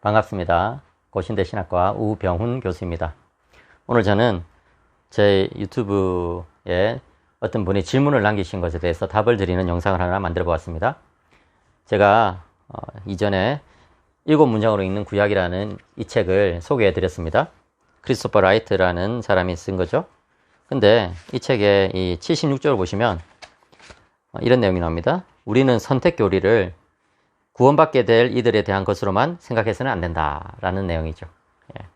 반갑습니다. 고신대 신학과 우병훈 교수입니다. 오늘 저는 제 유튜브에 어떤 분이 질문을 남기신 것에 대해서 답을 드리는 영상을 하나 만들어 보았습니다. 제가 어, 이전에 일곱 문장으로 읽는 구약이라는 이 책을 소개해 드렸습니다. 크리스토퍼 라이트라는 사람이 쓴 거죠. 근데 이 책의 이 76절을 보시면 어, 이런 내용이 나옵니다. 우리는 선택 교리를 구원받게 될 이들에 대한 것으로만 생각해서는 안 된다라는 내용이죠. 예.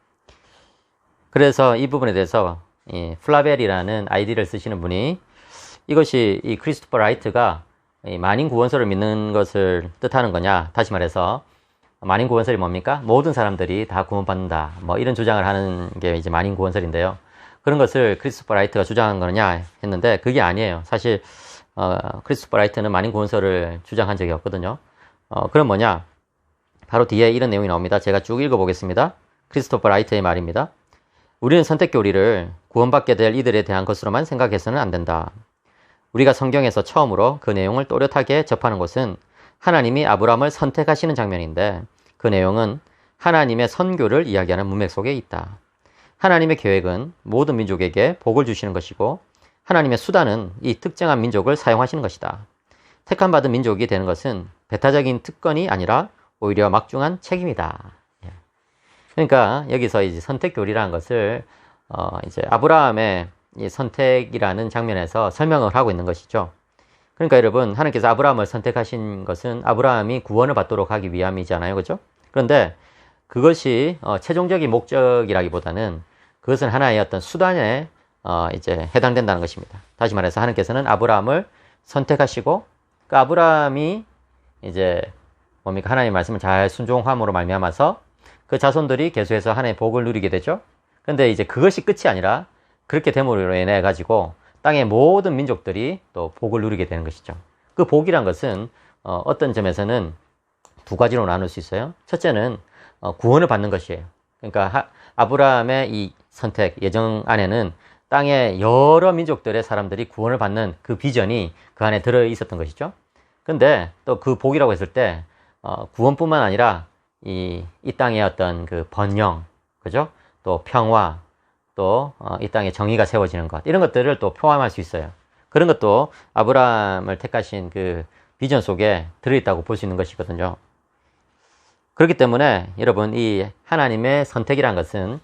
그래서 이 부분에 대해서 이 플라벨이라는 아이디를 쓰시는 분이 이것이 이 크리스토퍼 라이트가 이 만인 구원설을 믿는 것을 뜻하는 거냐? 다시 말해서 만인 구원설이 뭡니까? 모든 사람들이 다 구원받는다. 뭐 이런 주장을 하는 게 이제 만인 구원설인데요. 그런 것을 크리스토퍼 라이트가 주장한 거냐 했는데 그게 아니에요. 사실 어, 크리스토퍼 라이트는 만인 구원설을 주장한 적이 없거든요. 어, 그럼 뭐냐? 바로 뒤에 이런 내용이 나옵니다. 제가 쭉 읽어보겠습니다. 크리스토퍼 라이트의 말입니다. 우리는 선택 교리를 구원받게 될 이들에 대한 것으로만 생각해서는 안 된다. 우리가 성경에서 처음으로 그 내용을 또렷하게 접하는 것은 하나님이 아브라함을 선택하시는 장면인데 그 내용은 하나님의 선교를 이야기하는 문맥 속에 있다. 하나님의 계획은 모든 민족에게 복을 주시는 것이고 하나님의 수단은 이 특정한 민족을 사용하시는 것이다. 택함받은 민족이 되는 것은 배타적인 특권이 아니라 오히려 막중한 책임이다. 예. 그러니까 여기서 이제 선택 교리라는 것을 어 이제 아브라함의 이 선택이라는 장면에서 설명을 하고 있는 것이죠. 그러니까 여러분 하나님께서 아브라함을 선택하신 것은 아브라함이 구원을 받도록 하기 위함이잖아요, 그렇죠? 그런데 그것이 어 최종적인 목적이라기보다는 그것은 하나의 어떤 수단에 어 이제 해당된다는 것입니다. 다시 말해서 하나님께서는 아브라함을 선택하시고 그 아브라함이 이제 뭡니까 하나님 말씀을 잘 순종함으로 말미암아서 그 자손들이 계속해서 하나님의 복을 누리게 되죠. 근데 이제 그것이 끝이 아니라 그렇게 됨으로 인해 가지고 땅의 모든 민족들이 또 복을 누리게 되는 것이죠. 그 복이란 것은 어, 어떤 점에서는 두 가지로 나눌 수 있어요. 첫째는 어, 구원을 받는 것이에요. 그러니까 하, 아브라함의 이 선택 예정 안에는 땅의 여러 민족들의 사람들이 구원을 받는 그 비전이 그 안에 들어 있었던 것이죠. 근데 또 그 복이라고 했을 때 어, 구원뿐만 아니라 이, 이 땅의 어떤 그 번영, 그죠? 또 평화, 또이 어, 땅에 정의가 세워지는 것 이런 것들을 또 포함할 수 있어요. 그런 것도 아브라함을 택하신 그 비전 속에 들어있다고 볼 수 있는 것이거든요. 그렇기 때문에 여러분 이 하나님의 선택이란 것은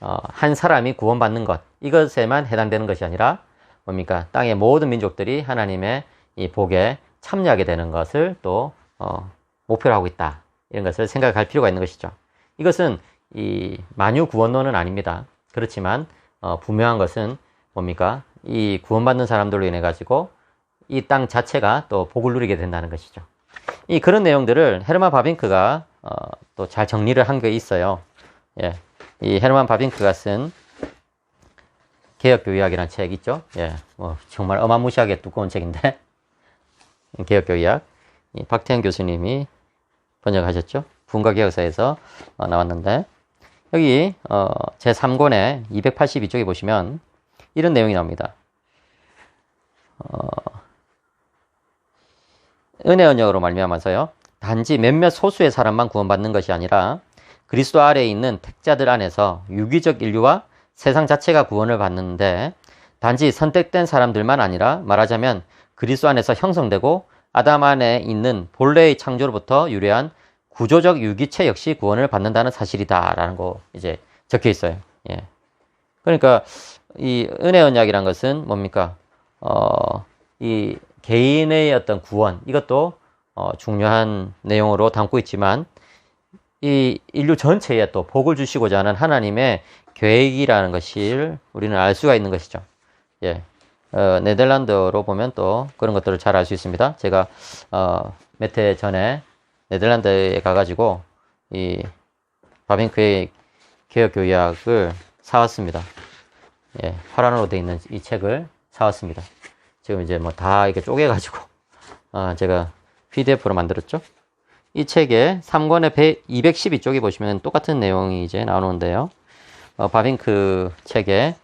어, 한 사람이 구원받는 것 이것에만 해당되는 것이 아니라 뭡니까 땅의 모든 민족들이 하나님의 이 복에 참여하게 되는 것을 또 어, 목표로 하고 있다 이런 것을 생각할 필요가 있는 것이죠. 이것은 이 만유 구원론은 아닙니다. 그렇지만 어, 분명한 것은 뭡니까 이 구원받는 사람들로 인해 가지고 이 땅 자체가 또 복을 누리게 된다는 것이죠. 이 그런 내용들을 헤르만 바빙크가 어, 또 잘 정리를 한 게 있어요. 예, 이 헤르만 바빙크가 쓴 개혁교의학이라는 책 있죠. 예, 뭐 정말 어마무시하게 두꺼운 책인데 개혁교의학 박태현 교수님이 번역하셨죠. 분과개혁사에서 어, 나왔는데 여기 어, 제 3권의 282쪽에 보시면 이런 내용이 나옵니다. 어, 은혜 언역으로 말미암아서요. 단지 몇몇 소수의 사람만 구원받는 것이 아니라 그리스도 아래에 있는 택자들 안에서 유기적 인류와 세상 자체가 구원을 받는데 단지 선택된 사람들만 아니라 말하자면 그리스도 안에서 형성되고 아담 안에 있는 본래의 창조로부터 유래한 구조적 유기체 역시 구원을 받는다는 사실이다라는 거 이제 적혀 있어요. 예. 그러니까 이 은혜 언약이란 것은 뭡니까? 어, 이 개인의 어떤 구원 이것도 어, 중요한 내용으로 담고 있지만 이 인류 전체에 또 복을 주시고자 하는 하나님의 계획이라는 것을 우리는 알 수가 있는 것이죠. 예. 어, 네덜란드로 보면 또 그런 것들을 잘 알 수 있습니다. 제가 어, 몇 해 전에 네덜란드에 가가지고 이 바빙크의 개혁교약을 사왔습니다. 예, 화란으로 되어 있는 이 책을 사왔습니다. 지금 이제 뭐 다 이렇게 쪼개가지고 아, 제가 PDF로 만들었죠. 이 책의 3권의 212쪽에 보시면 똑같은 내용이 이제 나오는데요. 어, 바빙크 책에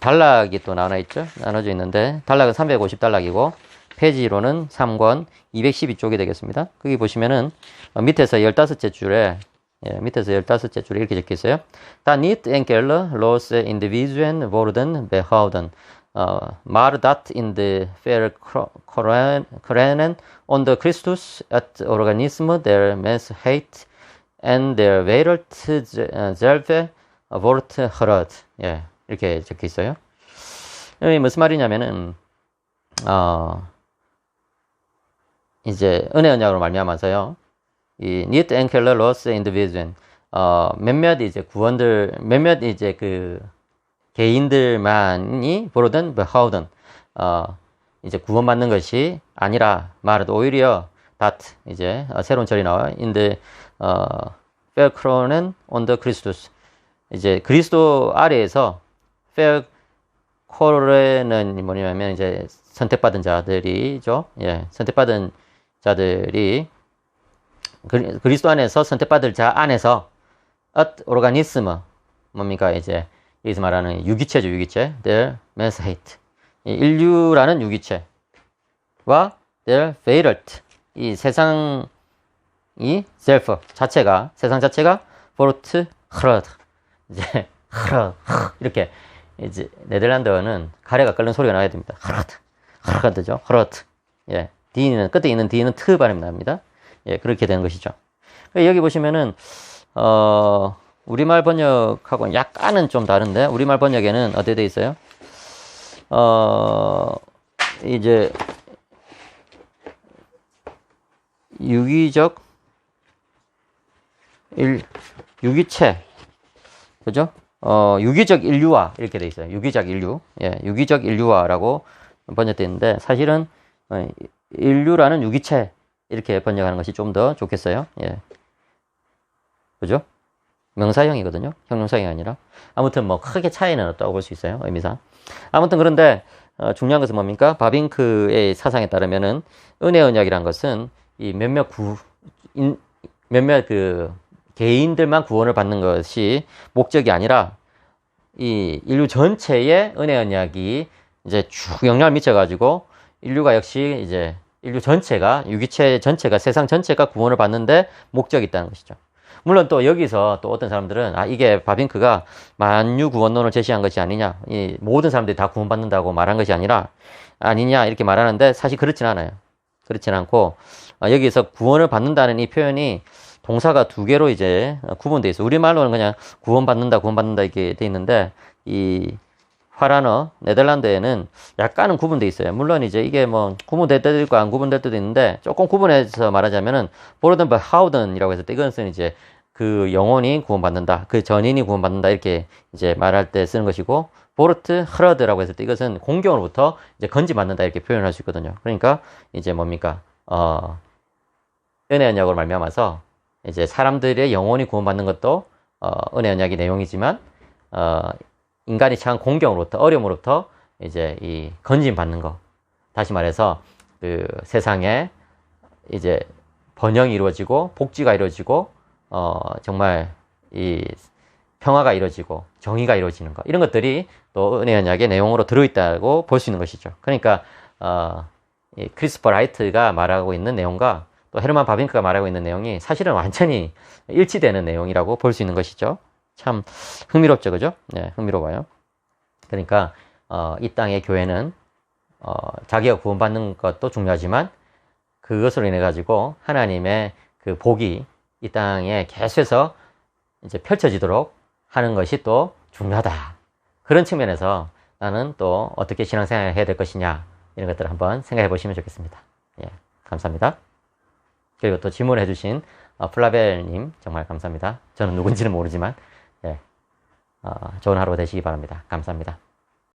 단락이 또 나눠 있죠. 나눠져 있는데 단락은 350단락이고 페이지로는 3권 212쪽이 되겠습니다. 거기 보시면은 밑에서 15째 줄에 예, 밑에서 15째 줄에 이렇게 적혀 있어요. Enkele losse individuen worden behouden. Uh, maar dat in de verkrenen onder Christus het organisme der mensheid en der wereld zelf wordt groot. 예, 이렇게 적혀 있어요. 이 무슨 말이냐면은 어, 이제 은혜 언약으로 말미암아서요. 이 need angular loss individual 어, 몇몇 이제 구원들 몇몇 이제 그 개인들만이 보로든 behouden 어, 이제 구원받는 것이 아니라 말은 오히려 that 이제 어, 새로운 절이 나와 in the 어, on the Christus 이제 그리스도 아래에서 faircronen 뭐냐면 이제 선택받은 자들이죠. 예, 선택받은 자들이 그리스도 안에서 선택받을 자 안에서 엇 오르가니스무 뭡니까 이제? 여기서 말하는 유기체죠 유기체. Their menshate 인류라는 유기체와 their fate 이 세상이 self 자체가 세상 자체가 포르트 흐르드 이제 흐르 이렇게 이제 네덜란드어는 가래가 끓는 소리가 나야 됩니다 흐르드 흐르드죠 흐르드 예 D는 끝에 있는 D는 트 발음이 납니다 예, 그렇게 되는 것이죠. 여기 보시면은, 어, 우리말 번역하고는 약간은 좀 다른데, 우리말 번역에는 어떻게 돼 있어요? 어, 이제, 유기적, 일, 유기체, 그죠? 어, 유기적 인류화, 이렇게 돼 있어요. 유기적 인류. 예, 유기적 인류화라고 번역되어 있는데, 사실은, 어, 인류라는 유기체, 이렇게 번역하는 것이 좀 더 좋겠어요. 예. 그죠? 명사형이거든요. 형용사형이 아니라. 아무튼 뭐 크게 차이는 없다고 볼 수 있어요. 의미상. 아무튼 그런데 어, 중요한 것은 뭡니까? 바빙크의 사상에 따르면은 은혜 언약이란 것은 이 몇몇 구 인, 몇몇 그 개인들만 구원을 받는 것이 목적이 아니라 이 인류 전체의 은혜 언약이 이제 쭉 영향을 미쳐 가지고 인류가 역시 이제 인류 전체가 유기체 전체가 세상 전체가 구원을 받는데 목적이 있다는 것이죠. 물론 또 여기서 또 어떤 사람들은 아 이게 바빙크가 만유 구원론을 제시한 것이 아니냐 이 모든 사람들이 다 구원받는다고 말한 것이 아니라 아니냐 이렇게 말하는데 사실 그렇진 않아요. 그렇진 않고 아, 여기서 구원을 받는다는 이 표현이 동사가 두 개로 이제 구분돼 있어. 우리말로는 그냥 구원받는다, 구원받는다 이렇게 돼 있는데 이 화라너 네덜란드에는 약간은 구분돼 있어요. 물론 이제 이게 뭐 구분될 때도 있고 안 구분될 때도 있는데 조금 구분해서 말하자면은 보르든 하우든이라고 해서 이것은 이제 그 영혼이 구원받는다, 그 전인이 구원받는다 이렇게 이제 말할 때 쓰는 것이고 보르트 흐러드라고 했을 때 이것은 공경으로부터 이제 건지받는다 이렇게 표현할 수 있거든요. 그러니까 이제 뭡니까 어 은혜 언약으로 말미암아서 이제 사람들의 영혼이 구원받는 것도 어, 은혜 언약의 내용이지만 어, 인간이 처한 공경으로부터 어려움으로부터 이제 이 건진 받는 거. 다시 말해서 그 세상에 이제 번영이 이루어지고 복지가 이루어지고 어 정말 이 평화가 이루어지고 정의가 이루어지는 것 이런 것들이 또 은혜 언약의 내용으로 들어있다고 볼 수 있는 것이죠. 그러니까 어, 이 크리스퍼 라이트가 말하고 있는 내용과 또 헤르만 바빙크가 말하고 있는 내용이 사실은 완전히 일치되는 내용이라고 볼 수 있는 것이죠. 참 흥미롭죠, 그죠? 네, 흥미로워요. 그러니까 어, 이 땅의 교회는 어, 자기가 구원받는 것도 중요하지만 그것으로 인해 가지고 하나님의 그 복이 이 땅에 계속해서 이제 펼쳐지도록 하는 것이 또 중요하다. 그런 측면에서 나는 또 어떻게 신앙생활을 해야 될 것이냐 이런 것들을 한번 생각해 보시면 좋겠습니다. 예, 감사합니다. 그리고 또 질문해 주신 어, 플라벨님 정말 감사합니다. 저는 누군지는 모르지만 예, 어, 좋은 하루 되시기 바랍니다. 감사합니다.